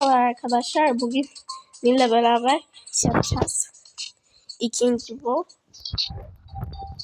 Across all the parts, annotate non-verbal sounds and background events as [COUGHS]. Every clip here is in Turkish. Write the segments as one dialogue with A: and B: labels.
A: Merhaba arkadaşlar. Bugün Nil'le beraber şey yapacağız. İkinci bu.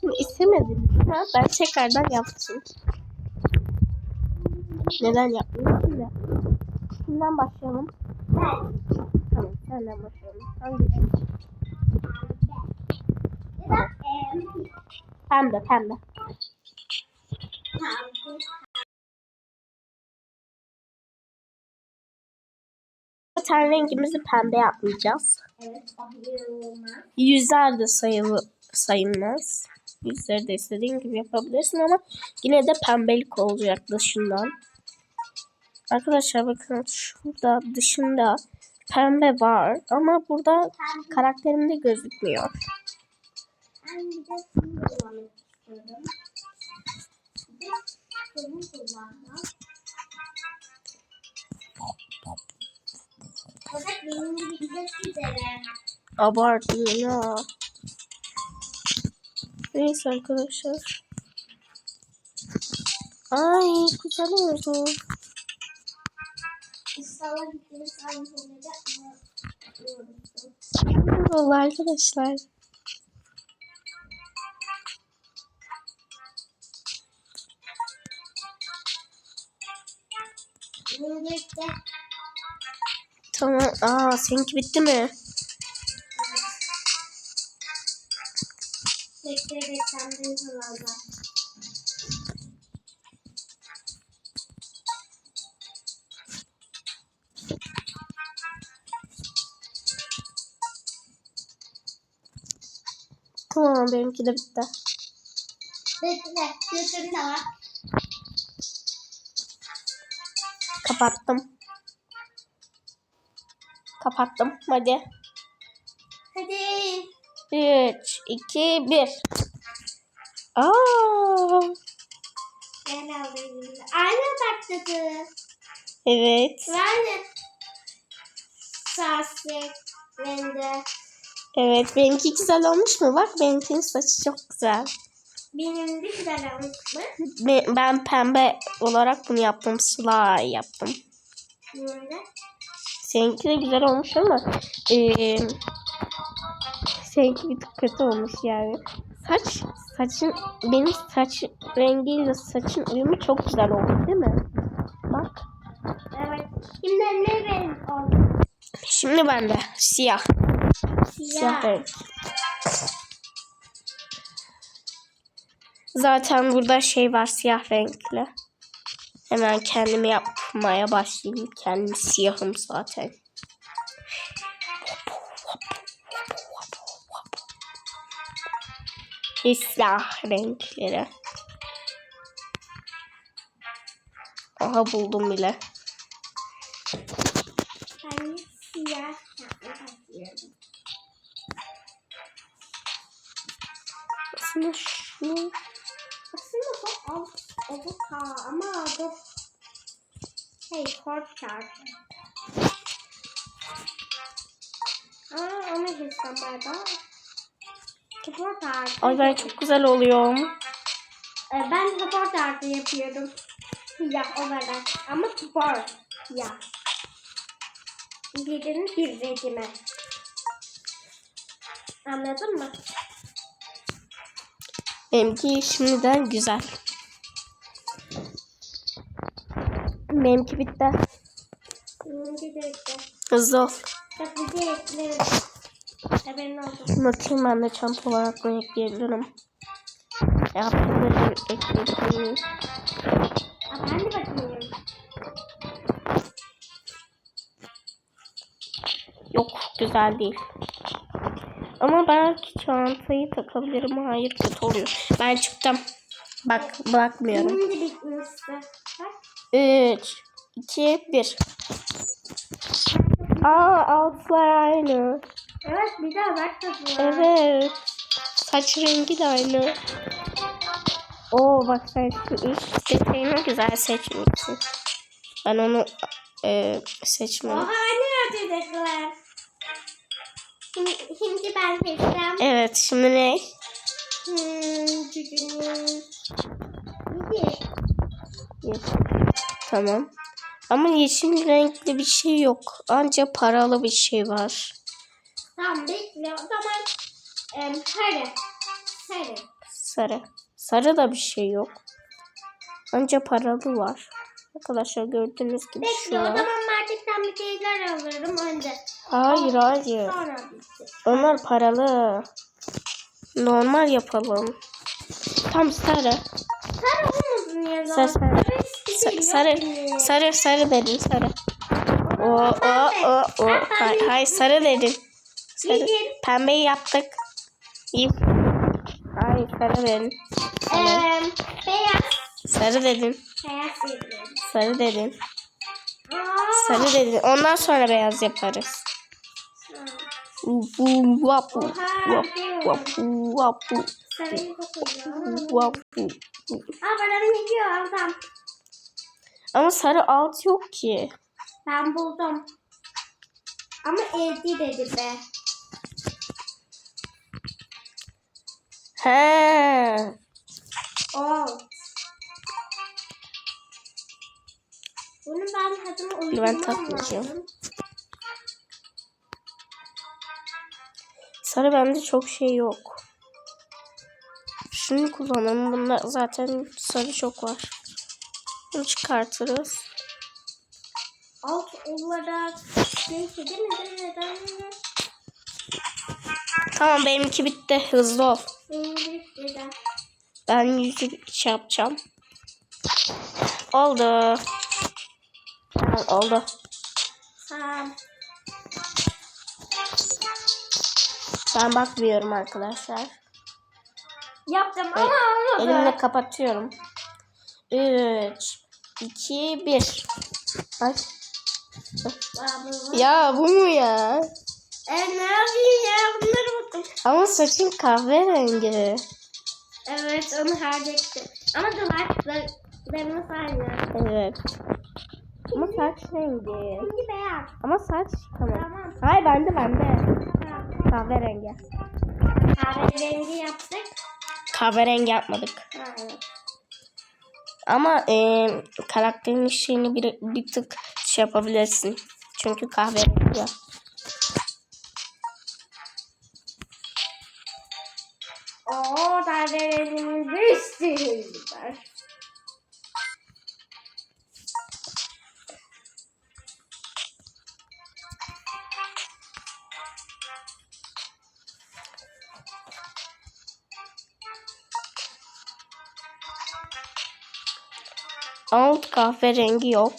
A: Şimdi istemediniz ama ben tekrardan yaptım. Neden yaptım? Şimdi. Kimden başlayalım? Tamam, senden başlayalım. Hangi? Pembe, pembe. Ten rengimizi pembe yapmayacağız.
B: Evet.
A: Yüzler de sayılı sayılmaz. Yüzleri de istediğin gibi yapabilirsin ama yine de pembelik olacak dışından. Arkadaşlar bakın şurada dışında pembe var ama burada karakterimde gözükmüyor.
B: Ben de üzere.
A: Abartıyor ya. Neyse arkadaşlar. Ay güzel oldu.
B: İnşallah aynı ama
A: Vallahi arkadaşlar.
B: Bunu işte
A: Tamam. Aa seninki bitti mi?
B: bekle beklendiği zamanlar.
A: Tamam benimki de bitti.
B: Bekle, götürün de var.
A: Kapattım. Kapattım. Hadi.
B: Hadi.
A: 3, 2, 1. Aa,
B: Ben alayım. Aynı başladı.
A: evet.
B: Ben saçlı rende.
A: Evet benimki güzel olmuş mu? Bak benimkinin saçı çok güzel.
B: Benim de güzel olmuş mu?
A: Ben, ben pembe olarak bunu yaptım. Slime yaptım.
B: Benim de.
A: Seninki de güzel olmuş ama eee seninki bir tık kötü olmuş yani. Saç, saçın, benim saç rengiyle saçın uyumu çok güzel oldu değil mi? Bak.
B: Evet. Şimdi ne renk oldu?
A: Şimdi bende siyah. Siyah
B: Siyah.
A: renk. Zaten burada şey var siyah renkli. Hemen kendimi yapmaya başlayayım. Kendim siyahım zaten. Siyah renkleri. Aha buldum bile.
B: Ben siyah.
A: Aslında şunu
B: Aslında bu alt oldu ha ama bu hey kort çarpı. Aa onu hissem galiba. Support artı.
A: Ay ben çok güzel oluyorum.
B: Ee, ben support artı yapıyorum. Ya olarak. Ama support. Ya. Birinin bir rejime. Anladın mı?
A: Benimki şimdiden güzel. Benimki bitti.
B: Benimki de işte.
A: Hızlı ol.
B: Bak bir de eklerim. Haberin olsun.
A: Bakayım ben de çanta olarak ne ekleyebilirim. Yaptığımları ekleyebilirim.
B: Aa, ben de bakayım.
A: Yok güzel değil. Ama belki çantayı takabilirim. Hayır kötü oluyor. Ben çıktım. Bak bırakmıyorum.
B: Benim de bitmişti. Bak.
A: 3, 2, 1. Aa altlar aynı.
B: Evet bir daha bak da.
A: Evet. Saç rengi de aynı. Oo bak sen şu üst detayını güzel seçmişsin. Ben onu e, seçmedim.
B: Oha aynı ötedekler. Şimdi, şimdi ben seçsem.
A: Evet şimdi ne?
B: Hmm, cücünüz.
A: Tamam. Ama yeşil renkli bir şey yok. Ancak paralı bir şey var.
B: Tamam bekle. O zaman em, sarı. Sarı.
A: Sarı. Sarı da bir şey yok. Ancak paralı var. Arkadaşlar gördüğünüz gibi şu
B: Bekle o
A: an.
B: zaman marketten bir şeyler alırım önce.
A: Hayır hayır.
B: Sonra bitti.
A: Onlar paralı. Normal yapalım. Tam sarı.
B: Sarı olmasın
A: Sarı, sarı. Sa- sarı, sarı, sarı dedim sarı. O, o, o, o. Hay, hay sarı dedim. Sarı. Pembeyi yaptık. İyi. Hayır sarı dedim.
B: Beyaz.
A: Sarı dedim.
B: Beyaz.
A: Sarı dedim. Sarı dedim. Ondan sonra beyaz yaparız. Vapu, vapu, vapu, vapu, vapu,
B: Sarıyı da koyuyorum.
A: vapu.
B: Aa bana ne diyor adam?
A: Ama sarı alt yok ki.
B: Ben buldum. Ama evde dedi be.
A: He.
B: Oo. Bunu ben hadıma uygulamam
A: Ben takmayacağım. Sarı bende çok şey yok. Şunu kullanalım. Bunda zaten sarı çok var. Bunu çıkartırız.
B: Alt olarak neyse değil mi? Neden?
A: Tamam benimki bitti. Hızlı ol. Ben yüzü şey yapacağım. Oldu. Tamam oldu. Ben bakmıyorum arkadaşlar.
B: Yaptım
A: E,
B: ama olmadı.
A: Elimle kapatıyorum. 3, 2, 1. Ay.
B: Aa, bu-
A: Ya bu mu ya?
B: E ne yapayım ya? Bunları unuttum.
A: Ama saçın kahverengi.
B: Evet onu hallettim. Ama dudaklarımı saymıyorum.
A: Evet. Ama saç rengi.
B: Şimdi beyaz.
A: Ama saç tamam.
B: Tamam.
A: Hayır bende bende.
B: Tamam.
A: Kahverengi.
B: Kahverengi yaptık.
A: Kahverengi yapmadık.
B: Ha, evet.
A: Ama e, karakterin şeyini bir, bir tık şey yapabilirsin. Çünkü kahverengi ya.
B: Oo kahverengimin bir sürü var.
A: Kahverengi yok.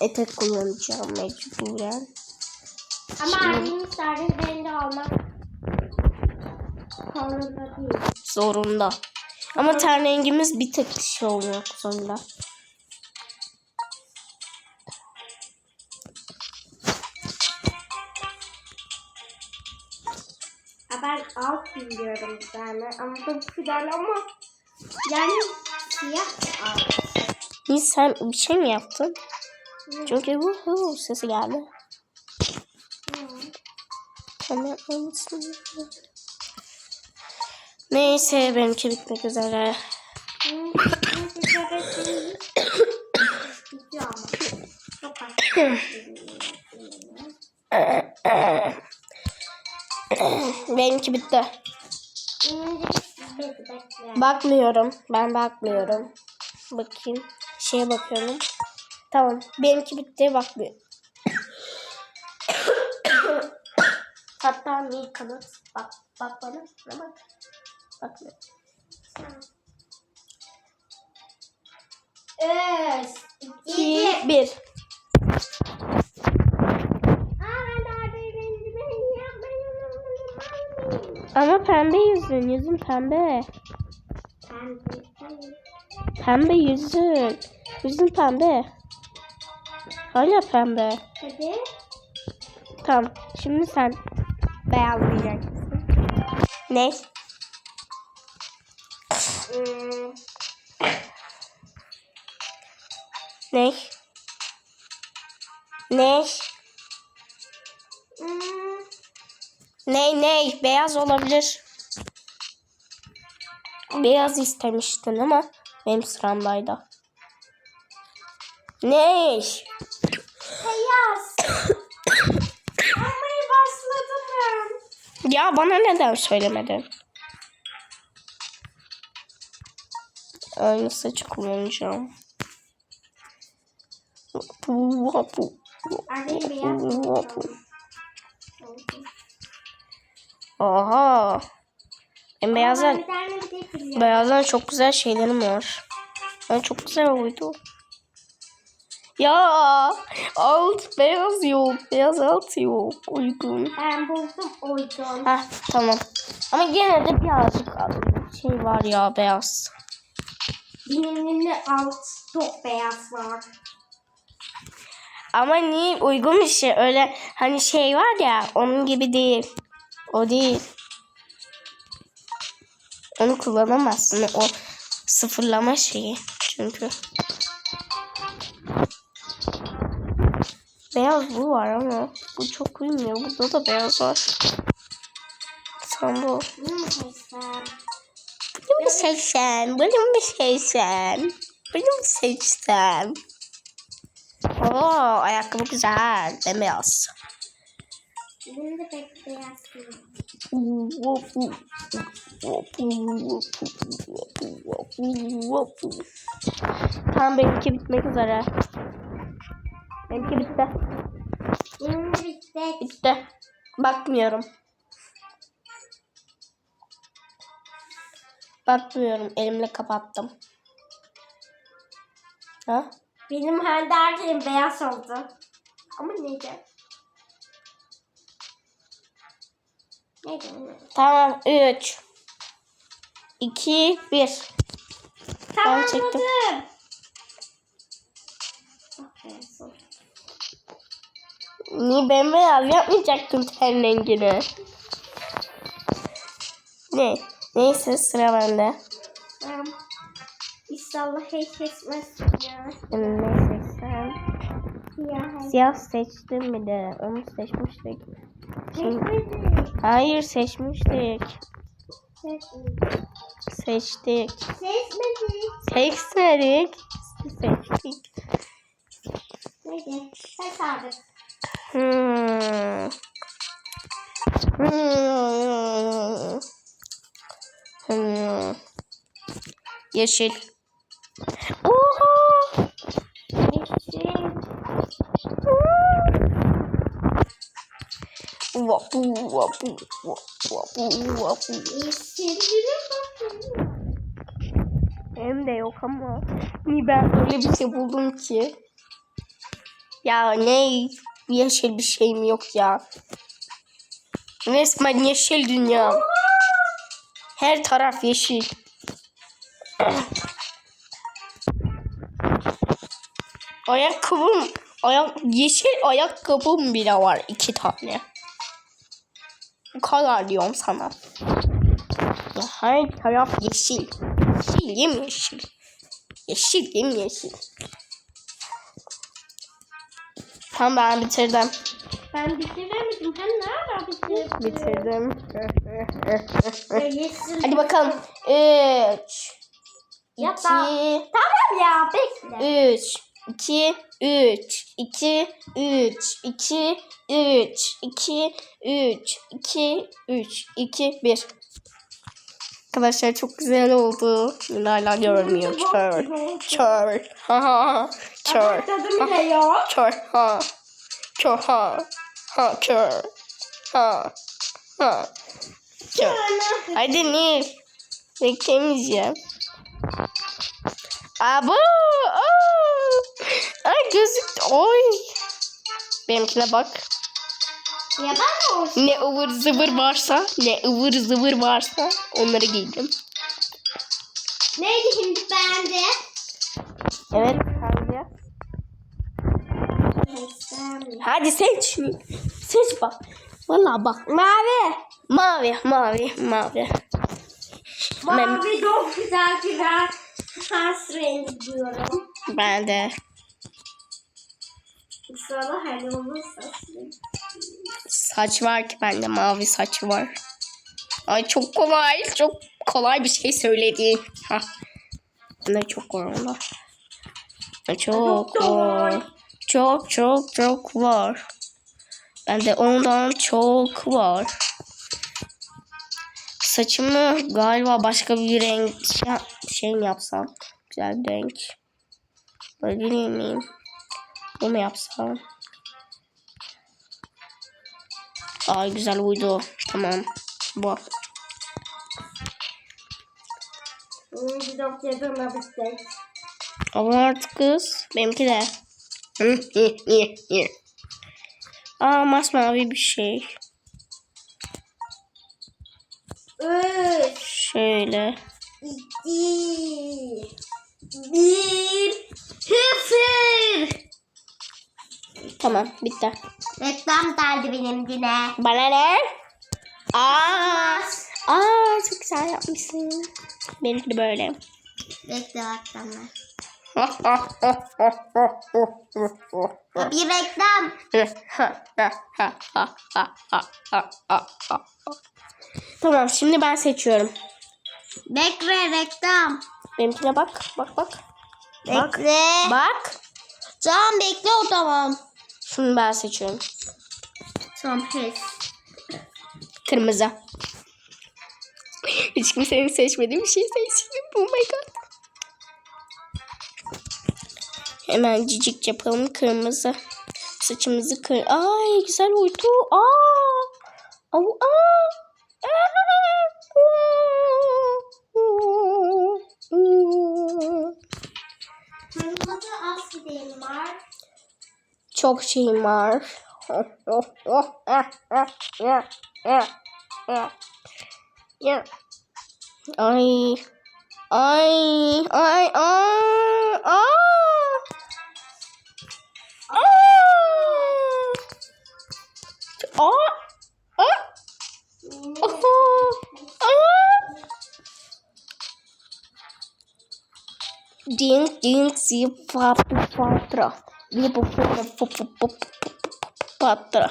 A: Etek kullanacağım mecburen.
B: Ama annemin sarı rengi olmak zorunda değil.
A: Zorunda. Ama ten rengimiz bir tek şey olmak zorunda.
B: Ben alt biliyorum bir tane ama bir tane ama yani
A: Biz sen bir şey mi yaptın? Çünkü bu hı sesi geldi. Yapmamışsın. Neyse benimki bitmek üzere. [COUGHS] Benimki bitti. Bakmıyorum. Ben bakmıyorum. Bakayım. Şeye bakıyorum. Tamam. Benimki bitti. Bakmıyorum. [COUGHS] Hatta bir kanıt. Bak, bak bana. Bana bak. Bakmıyorum.
B: Üç, iki,
A: 2, 1.
B: Aa ben daha rengimi yapmayı
A: Ama pembe yüzün. Yüzün pembe. Pembe yüzün. Yüzün pembe. Hala pembe.
B: Hadi.
A: Tamam. Şimdi sen beyazlayacaksın. Ne?
B: Hmm,
A: Ne? Ne? Ne ne? Beyaz olabilir. Beyaz istemiştin ama benim sıramdaydı. Ne?
B: Beyaz. Almaya başladım.
A: Ya bana neden söylemedin? Aynı saçı kullanacağım.
B: Annem beyaz.
A: Oha. Ben beyazdan, beyazdan çok güzel şeylerim var. Ben çok güzel oydu. Ya alt beyaz yok. Beyaz alt yok. Uygun.
B: Ben buldum uydum.
A: Heh tamam. Ama gene de birazcık şey var ya beyaz.
B: Benim de alt çok beyaz var.
A: Ama niye uygun bir şey öyle hani şey var ya onun gibi değil. O değil. Onu kullanamazsın o sıfırlama şeyi çünkü. Beyaz bu var ama bu çok uymuyor. Burada da beyaz var. Sen bu.
B: Bunu mu seçsem?
A: Bunu mu seçsem? Bunu mu? Bunu seçsem? Oo, ayakkabı güzel. Bembeyaz.
B: Benim de pek beyaz
A: Tamam benimki bitmek üzere. Benimki bitti.
B: Benim bitti.
A: Bitti. Bakmıyorum. Bakmıyorum. Elimle kapattım. Ha?
B: Benim her derdim beyaz oldu. Ama
A: Tamam. 3 2 1
B: Tamam
A: çektim.
B: buldum. Ah, beyaz.
A: Niye yapmayacaktım ten rengini? Ne? Neyse sıra bende.
B: Tamam. İnşallah hiç kesmezsin ya.
A: Ne seçsem?
B: Ya.
A: Siyah seçtim bir de. Onu seçmiştik.
B: Kesmedi.
A: Hayır seçmiştik. Seçtik.
B: Kesmedi.
A: Seçmedik. Seçtik.
B: Neydi? Aldık.
A: Hmm. Hmm. Hmm. Yeşil. Oha!
B: Yeşil.
A: Vapu, vapu, de yok ama. Niye ben öyle bir şey buldum ki? Ya ne yeşil bir şeyim yok ya. Resmen yeşil dünya. Her taraf yeşil. Ayakkabım, ayak, yeşil ayakkabım bile var iki tane. Kadar diyorum sana. Ya Her taraf yeşil. Yeşil yemyeşil. Yeşil yemyeşil. Tamam ben bitirdim.
B: Ben bitiremedim. Sen ne ara bitirdin?
A: Bitirdim. [LAUGHS] Hadi bakalım. 3
B: Yap
A: 2
B: Tamam ya bekle.
A: 3 2 3 2 3 2 3 2 3 2 3 2 1 Arkadaşlar çok güzel oldu. Hala görmüyor. Kör. Kör. Ha ha.
B: Bile yok.
A: Kör. Ha. Kör. Ha. Ha. Kör. Ha. Ha. Kör. Hadi Nil. Beklemeyeceğim. Abo. Aa. Ay gözük. Oy. Benimkine bak.
B: Ya ben olsun.
A: Ne ıvır zıvır varsa, ne ıvır zıvır varsa onları giydim.
B: Neydi şimdi bende?
A: Evet. Hadi. Hadi seç. Seç bak. Vallahi bak.
B: Mavi.
A: Mavi, mavi, mavi. Ben,
B: Mavi çok güzel güzel. Has rengi diyorum.
A: ben de.
B: Sonra hani olursa.
A: Saç var ki bende mavi saç var. Ay çok kolay. Çok kolay bir şey söyledin. Ha. Ne çok kolay. Çok var. Çok çok çok var. Bende ondan çok var. Saçımı galiba başka bir renk şey, mi yapsam? Güzel bir renk. Böyle miyim? Bu mu yapsam? Ay güzel uydu. Tamam. Bu. Ama artık kız. Benimki de. [LAUGHS] Aa masmavi bir şey. Şöyle.
B: iki,
A: Tamam bitti.
B: Reklam geldi benim yine.
A: Bana ne? Aa, aa çok güzel yapmışsın. Benimki de böyle.
B: Bekle reklamlar. [LAUGHS] Bir reklam.
A: tamam şimdi ben seçiyorum.
B: Bekle reklam.
A: Benimkine bak. Bak bak. Bak.
B: Bekle.
A: Bak.
B: Tamam bekle o tamam.
A: Şunu ben seçiyorum.
B: Tamam pes.
A: Kırmızı. Hiç kimsenin seçmediği bir şey seçtim. Oh my god. Hemen cicik yapalım kırmızı. Saçımızı kır. Ay güzel uydu. Aa. Au, aa. Çok şeyim var. Ay. Ay. Ay. Ay. Aa. Aa. Aa. Aa. Ding ding si fa pu patra.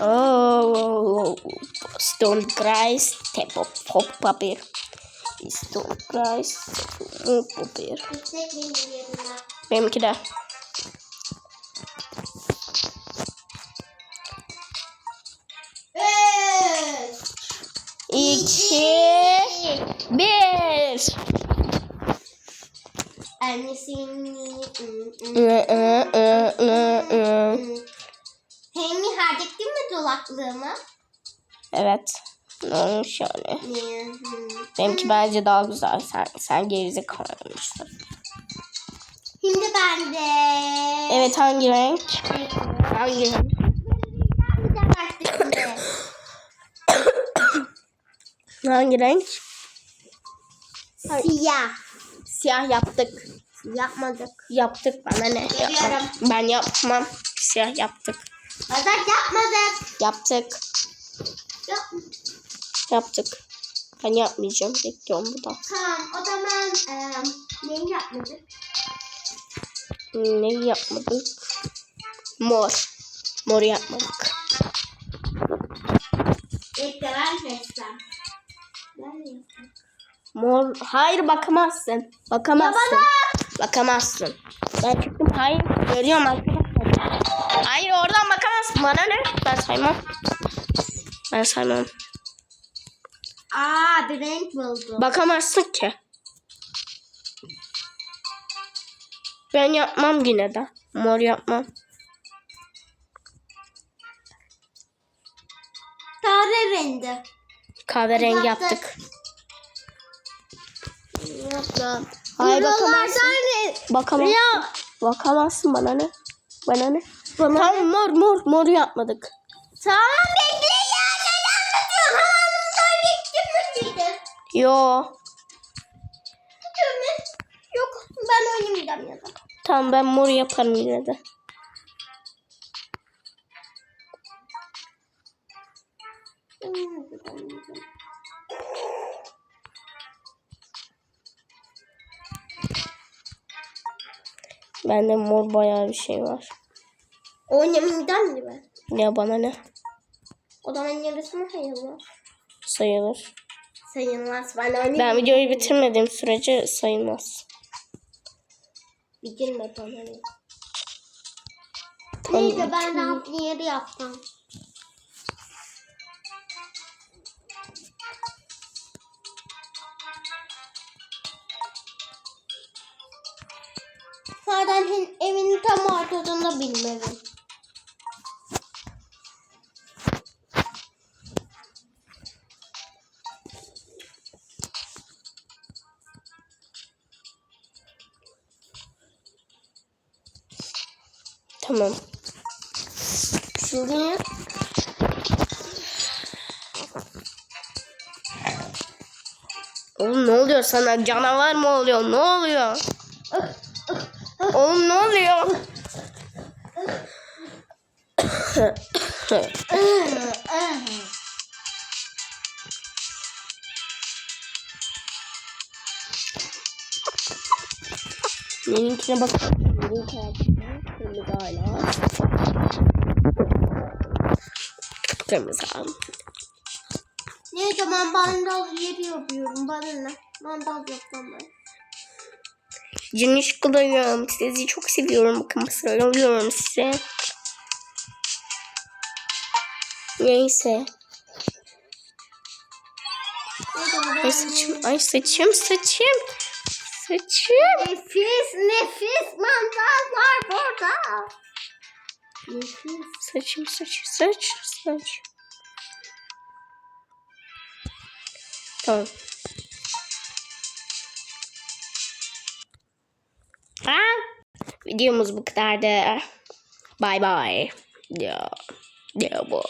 A: Oh, stone cries, step of hop papir. Stone
B: benim yerime.
A: Benimki de.
B: Henry harcettin mi dolaklığımı?
A: Evet. Ne?
B: Niye? Hı.
A: Benimki bence daha güzel. Sen, sen gerizekalıymışsın.
B: Şimdi ben de.
A: Evet hangi renk? Hangi renk? Hangi renk?
B: Siyah.
A: Siyah yaptık.
B: Yapmadık.
A: Yaptık bana ne? Yapmam. Ben yapmam. Siyah yaptık.
B: Azak yapmadık.
A: Yaptık.
B: Yap.
A: Yaptık. Ben yapmayacağım. Bekliyorum burada.
B: Tamam o zaman eee neyi yapmadık?
A: Ne yapmadık? Mor. Mor yapmadık.
B: Ben seçsem. Ben de yapayım.
A: Mor. Hayır bakamazsın. Bakamazsın. Bakamazsın. Ben çıktım. Hayır. Görüyorum arkadaşlar. Hayır oradan bakamazsın. Bana ne? Ben saymam. Ben saymam.
B: Aa bir renk buldum.
A: Bakamazsın ki. Ben yapmam yine de. Mor yapmam.
B: Kahverengi.
A: Kahverengi
B: Yaptık. Yaptım.
A: Hayır bakamazsın.
B: renk.
A: Bakamazsın.
B: Ya.
A: Bakamazsın bana ne? Bana ne? Tamam mor mor mor yapmadık.
B: Tamam bekle ya. Ne anlatıyorsun? Halamızdan bitti mi dedi?
A: Yo.
B: Mi? Yok ben oynamayacağım ya da.
A: Tamam ben mor yaparım yine de. Bende mor bayağı bir şey var.
B: Mı ben?
A: Ya bana ne?
B: O zaman yarısı mı sayılmaz?
A: Sayılır.
B: Sayılmaz. Ben oynayayım.
A: Ben videoyu bitirmediğim sürece sayılmaz.
B: Bir girme bana. ne. Neyse ben hapli yeri yaptım. Hen- evin tam ortasında bilmem.
A: Tamam.
B: Şimdi
A: Oğlum ne oluyor sana? Canavar mı oluyor? Ne oluyor? Oğlum ne oluyor? Benimkine bak. Kırmızı hala. Kırmızı hala.
B: Neyse ben bandal yeri yapıyorum. Bana ne? Bandal yapmam ben.
A: Ciniş kullanıyorum. Sizi çok seviyorum. Bakın sarılıyorum size. Neyse. Ay saçım, ay saçım, saçım. Saçım.
B: Nefis nefis manzaralar burada. Nefis.
A: Saçım, saç, saç, saç. Tamam. Ha? Videomuz bu kadardı. Bye bye. Ya. Ya bu.